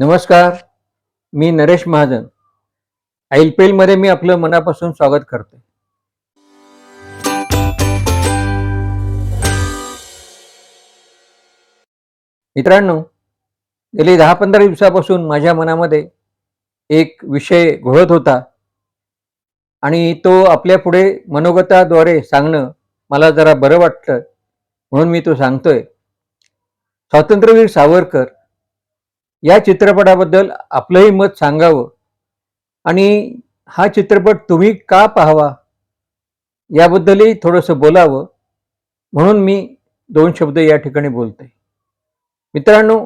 नमस्कार मी नरेश महाजन. मध्ये मी आपलं मनापासून स्वागत करते मित्रांनो गेली दहा पंधरा दिवसापासून माझ्या मनामध्ये एक विषय घोळत होता आणि तो आपल्या पुढे मनोगताद्वारे सांगणं मला जरा बरं वाटतं म्हणून मी तो सांगतोय. स्वातंत्र्यवीर सावरकर या चित्रपटाबद्दल आपलंही मत सांगावं. आणि हा चित्रपट तुम्ही का पाहावा? याबद्दलही थोडंसं बोलावं. म्हणून मी दोन शब्द या ठिकाणी बोलते मित्रांनो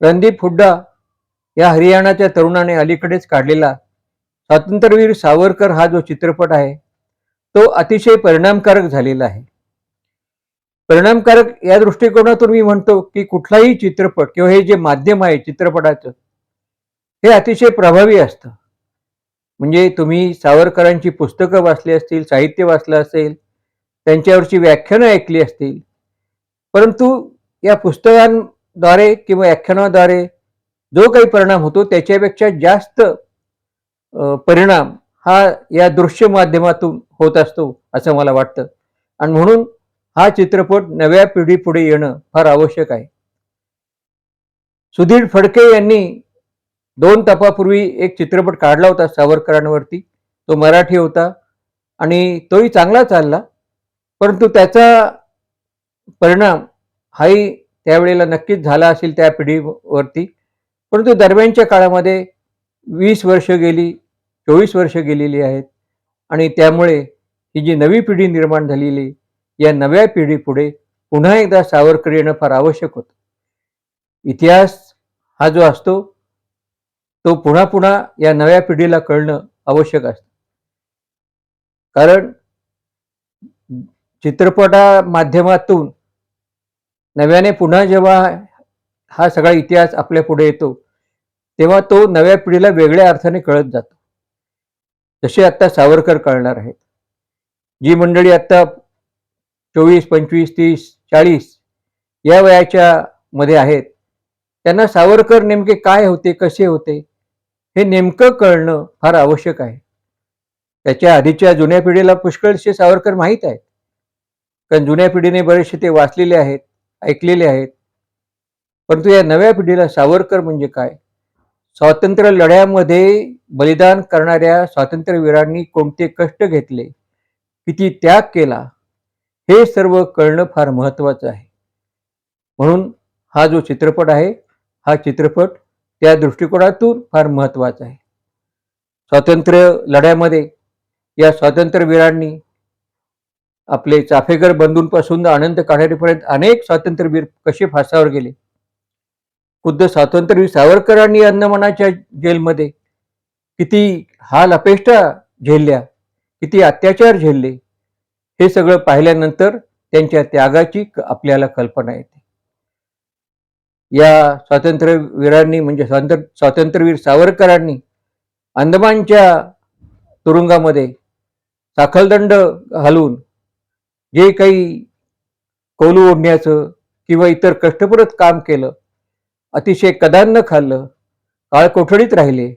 रणदीप हुड्डा या हरियाणाच्या तरुणाने अलीकडेच काढलेला स्वातंत्र्यवीर सावरकर हा जो चित्रपट आहे तो अतिशय परिणामकारक झालेला आहे. परिणामकारक या दृष्टिकोनातून मी म्हणतो की कुठलाही चित्रपट किंवा हे जे माध्यम आहे चित्रपटाचं हे अतिशय प्रभावी असतं. म्हणजे तुम्ही सावरकरांची पुस्तकं वाचली असतील साहित्य वाचलं असेल त्यांच्यावरची व्याख्यानं ऐकली असतील परंतु या पुस्तकांद्वारे किंवा व्याख्यानाद्वारे जो काही परिणाम होतो त्याच्यापेक्षा जास्त परिणाम हा या दृश्य माध्यमातून होत असतो असं मला वाटतं. आणि म्हणून हा चित्रपट नव्या पिढी पुढे येणं फार आवश्यक आहे. सुधीर फडके यांनी दोन तपापूर्वी एक चित्रपट काढला होता सावरकरांवरती. तो मराठी होता आणि तोही चांगला चालला. परंतु त्याचा परिणाम हाही त्यावेळेला नक्कीच झाला असेल त्या पिढीवरती. परंतु दरम्यानच्या काळामध्ये वीस वर्ष गेली चोवीस वर्ष गेलेली आहेत आणि त्यामुळे ही जी नवी पिढी निर्माण झालेली या नव्या पिढीपुढे पुन्हा एकदा सावरकर येणं फार आवश्यक होतं. इतिहास हा जो असतो तो पुन्हा पुन्हा या नव्या पिढीला कळणं आवश्यक असतं. कारण चित्रपटा माध्यमातून नव्याने पुन्हा जेव्हा हा सगळा इतिहास आपल्या पुढे येतो तेव्हा तो नव्या पिढीला वेगळ्या अर्थाने कळत जातो. जसे आत्ता सावरकर कळणार आहेत. जी मंडळी आत्ता चोवीस पंचवीस तीस चाळीस या वयाच्या मध्ये आहेत. त्यांना सावरकर नेमके काय होते कसे होते हे नेमकं कळणं फार आवश्यक आहे. त्याच्या आधीच्या जुन्या पिढीला पुष्कळशे सावरकर माहीत आहेत. कारण जुन्या पिढीने बरेचसे ते वाचलेले आहेत ऐकलेले आहेत. परंतु या नव्या पिढीला सावरकर म्हणजे काय? स्वातंत्र्य लढ्यामध्ये बलिदान करणाऱ्या स्वातंत्र्यवीरांनी कोणते कष्ट घेतले? किती त्याग केला? हे सर्व कळणं फार महत्वाचं आहे. म्हणून हा जो चित्रपट आहे हा चित्रपट त्या दृष्टिकोनातून फार महत्त्वाचा आहे. स्वातंत्र्य लढ्यामध्ये या स्वातंत्र्यवीरांनी आपले चाफेकर बंधूंपासून आनंद काढण्यापर्यंत अनेक स्वातंत्र्यवीर कसे फासावर गेले. खुद्द स्वातंत्र्यवीर सावरकरांनी अंदमानाच्या जेलमध्ये किती हाल अपेष्टा झेलल्या किती अत्याचार झेलले हे सगळं पाहिल्यानंतर त्यांच्या त्यागाची आपल्याला कल्पना येते. या स्वातंत्र्यवीरांनी म्हणजे स्वातंत्र्य स्वातंत्र्यवीर सावरकरांनी अंदमानच्या तुरुंगामध्ये साखलदंड घालून जे काही कोलू ओढण्याचं किंवा इतर कष्टपूरत काम केलं अतिशय कदान्न खाल्लं काळ कोठडीत राहिले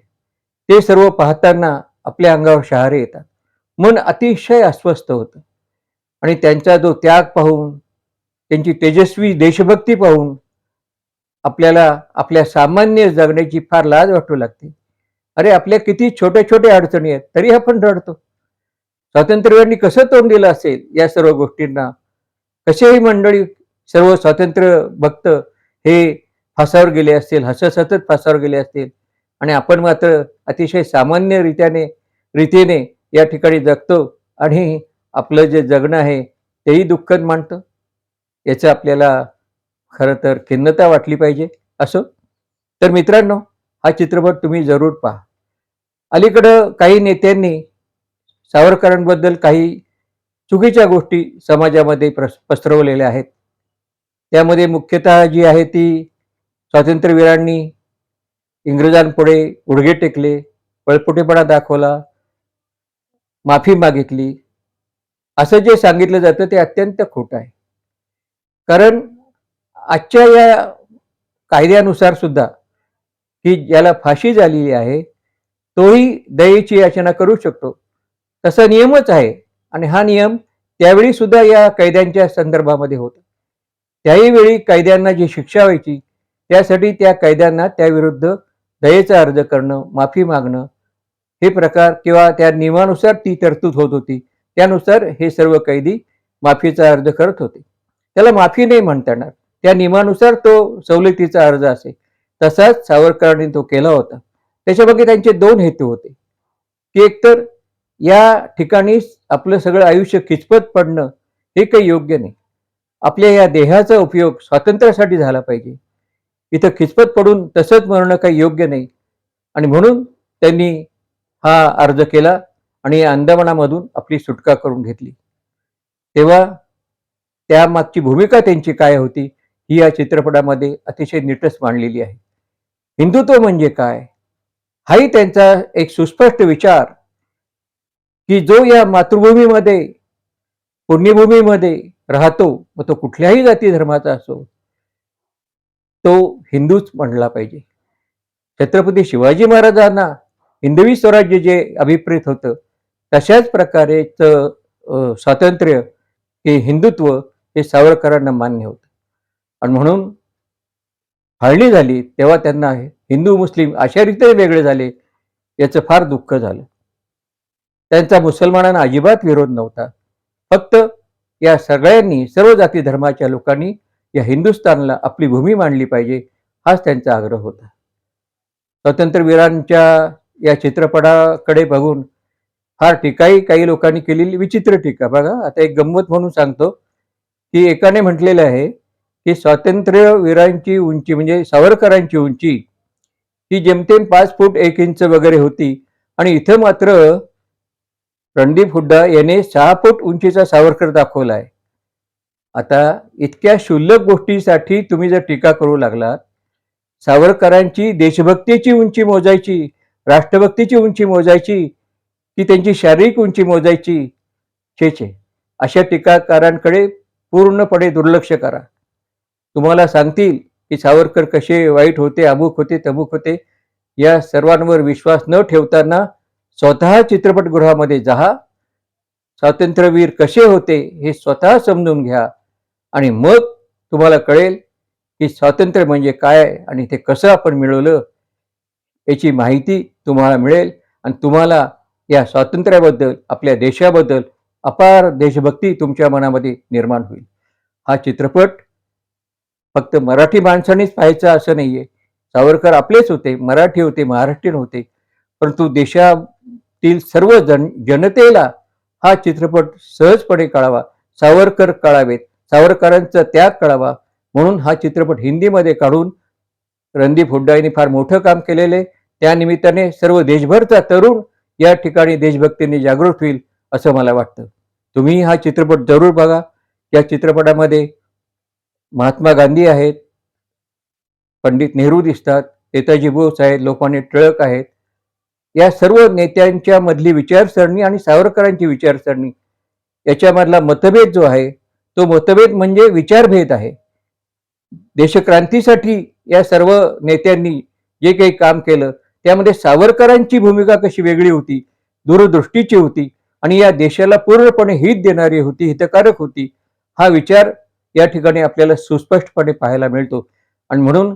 ते सर्व पाहताना आपल्या अंगावर शहारे येतात. मन अतिशय अस्वस्थ होतं. आणि त्यांचा जो त्याग पाहून त्यांची तेजस्वी देशभक्ती पाहून आपल्याला आपल्या सामान्य जगण्याची फार लाज वाटू लागते. अरे आपल्या किती छोट्या छोट्या अडचणी आहेत तरी आपण रडतो. स्वातंत्र्यवीरांनी कसं तोंड दिलं असेल या सर्व गोष्टींना? कसेही मंडळी सर्व स्वातंत्र्य भक्त हे फासावर गेले असतील हसत हसत फासावर गेले असतील आणि आपण मात्र अतिशय सामान्य रीत्याने रीतीने या ठिकाणी जगतो आणि आपलं जे जगणं आहे तेही दुःखद मानतं. याचं आपल्याला खरं तर खिन्नता वाटली पाहिजे असो. तर मित्रांनो हा चित्रपट तुम्ही जरूर पहा. अलीकडं काही नेत्यांनी सावरकरांबद्दल काही चुकीच्या गोष्टी समाजामध्ये प्रस पसरवलेल्या आहेत. त्यामध्ये मुख्यतः जी आहे ती स्वातंत्र्यवीरांनी इंग्रजांपुढे उडगे टेकले पळपुटेपणा दाखवला माफी मागितली असं जे सांगितलं जातं ते अत्यंत खोटं आहे. कारण आजच्या या कायद्यानुसार सुद्धा की ज्याला फाशी झालेली आहे तोही दयेची याचना करू शकतो. तसा नियमच आहे आणि हा नियम त्यावेळी सुद्धा या कैद्यांच्या संदर्भामध्ये होता. त्याही वेळी कैद्यांना जी शिक्षा व्हायची त्यासाठी त्या कैद्यांना त्याविरुद्ध दयेचा अर्ज करणं माफी मागणं हे प्रकार किंवा त्या नियमानुसार ती तरतूद होत होती. त्यानुसार हे सर्व कैदी माफीचा अर्ज करत होते. त्याला माफी नाही म्हणता येणार. त्या नियमानुसार तो सवलतीचा अर्ज असे तसाच सावरकरांनी तो केला होता. त्याच्यामागे त्यांचे दोन हेतू होते. की एकतर या ठिकाणी आपलं सगळं आयुष्य किचपत पडणं हे काही योग्य नाही. आपल्या या देहाचा उपयोग स्वातंत्र्यासाठी झाला पाहिजे. इथं खिचपत पडून तसंच मरणं काही योग्य नाही. आणि म्हणून त्यांनी हा अर्ज केला. आणि या अंदमानामधून आपली सुटका करून घेतली. तेव्हा त्यामागची भूमिका त्यांची काय होती ही या चित्रपटामध्ये अतिशय नीटच मांडलेली आहे. हिंदुत्व म्हणजे काय? हाही त्यांचा एक सुस्पष्ट विचार की जो या मातृभूमीमध्ये पुण्यभूमीमध्ये राहतो मग तो कुठल्याही जाती धर्माचा असो तो हिंदूच म्हणला पाहिजे. छत्रपती शिवाजी महाराजांना हिंदवी स्वराज्य जे अभिप्रेत होतं तशाच प्रकारेचं स्वातंत्र्य हे हिंदुत्व हे सावरकरांना मान्य होतं. आणि म्हणून फाळणी झाली तेव्हा त्यांना हिंदू मुस्लिम अशा रीतीने वेगळे झाले याचं फार दुःख झालं. त्यांचा मुसलमानांना अजिबात विरोध नव्हता. फक्त या सगळ्यांनी सर्व जाती धर्माच्या लोकांनी या हिंदुस्थानला आपली भूमी मांडली पाहिजे हाच त्यांचा आग्रह होता. स्वातंत्र्यवीरांच्या या चित्रपटाकडे बघून फार टीकाही काही लोकांनी केलेली विचित्र टीका. बघा आता एक गंमत म्हणून सांगतो की एकाने म्हटलेलं आहे की स्वातंत्र्यवीरांची उंची म्हणजे सावरकरांची उंची ही जेमतेम पाच फूट एक इंच वगैरे होती. आणि इथं मात्र रणदीप हुड्डा याने सहा फूट उंचीचा सावरकर दाखवला आहे. आता इतक्या क्षुल्लक गोष्टीसाठी तुम्ही जर टीका करू लागलात सावरकरांची देशभक्तीची उंची मोजायची राष्ट्रभक्तीची उंची मोजायची की त्यांची शारीरिक उंची मोजायची छे छे अशा टीकाकारांकडे पूर्णपणे दुर्लक्ष करा. तुम्हाला सांगतील की सावरकर कसे वाईट होते अमुक होते तमुक होते. या सर्वांवर विश्वास न ठेवताना स्वतः चित्रपटगृहामध्ये जा. स्वातंत्र्यवीर कसे होते हे स्वतः समजून घ्या. आणि मग तुम्हाला कळेल की स्वातंत्र्य म्हणजे काय आणि ते कसं आपण मिळवलं याची माहिती तुम्हाला मिळेल. आणि तुम्हाला या स्वातंत्र्याबद्दल आपल्या देशाबद्दल अपार देशभक्ती तुमच्या मनामध्ये निर्माण होईल. हा चित्रपट फक्त मराठी माणसानेच पाहायचा असं नाहीये. सावरकर आपलेच होते मराठी होते महाराष्ट्रीयन होते. परंतु देशातील सर्व जन जनतेला हा चित्रपट सहजपणे कळावा सावरकर कळावेत सावरकरांचा त्याग कळावा म्हणून हा चित्रपट हिंदीमध्ये काढून रणदीप हुड्डा यांनी फार मोठं काम केलेले त्या निमित्ताने सर्व देशभरचा तरुण या ठिकाणी देशभक्तीने जागृत होईल असं मला वाटतं. तुम्ही हा चित्रपट जरूर बघा. या चित्रपटामध्ये महात्मा गांधी आहेत. पंडित नेहरू दिसतात. नेताजी बोस आहेत. लोकमान्य टिळक आहेत. या सर्व नेत्यांच्या मधली विचारसरणी आणि सावरकरांची विचारसरणी याच्यामधला मतभेद जो आहे तो मतभेद म्हणजे विचारभेद आहे. देशक्रांतीसाठी या सर्व नेत्यांनी जे काही काम केलं त्यामध्ये सावरकरांची भूमिका कशी वेगळी होती दूरदृष्टीची होती आणि या देशाला पूर्णपणे हित देणारी होती हितकारक होती हा विचार या ठिकाणी आपल्याला सुस्पष्टपणे पाहायला मिळतो. आणि म्हणून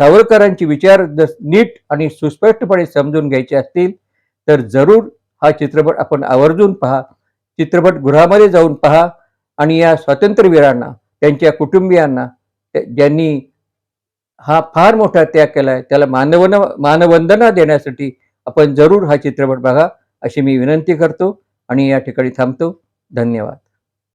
सावरकरांची विचार जर नीट आणि सुस्पष्टपणे समजून घ्यायचे असतील तर जरूर हा चित्रपट आपण आवर्जून पहा चित्रपटगृहामध्ये जाऊन पहा आणि या स्वातंत्र्यवीरांना त्यांच्या कुटुंबियांना ज्यांनी हा फार मोठा त्याग केला आहे त्याला मानवन मानवंदना देण्यासाठी आपण जरूर हा चित्रपट बघा अशी मी विनंती करतो आणि या ठिकाणी थांबतो. धन्यवाद.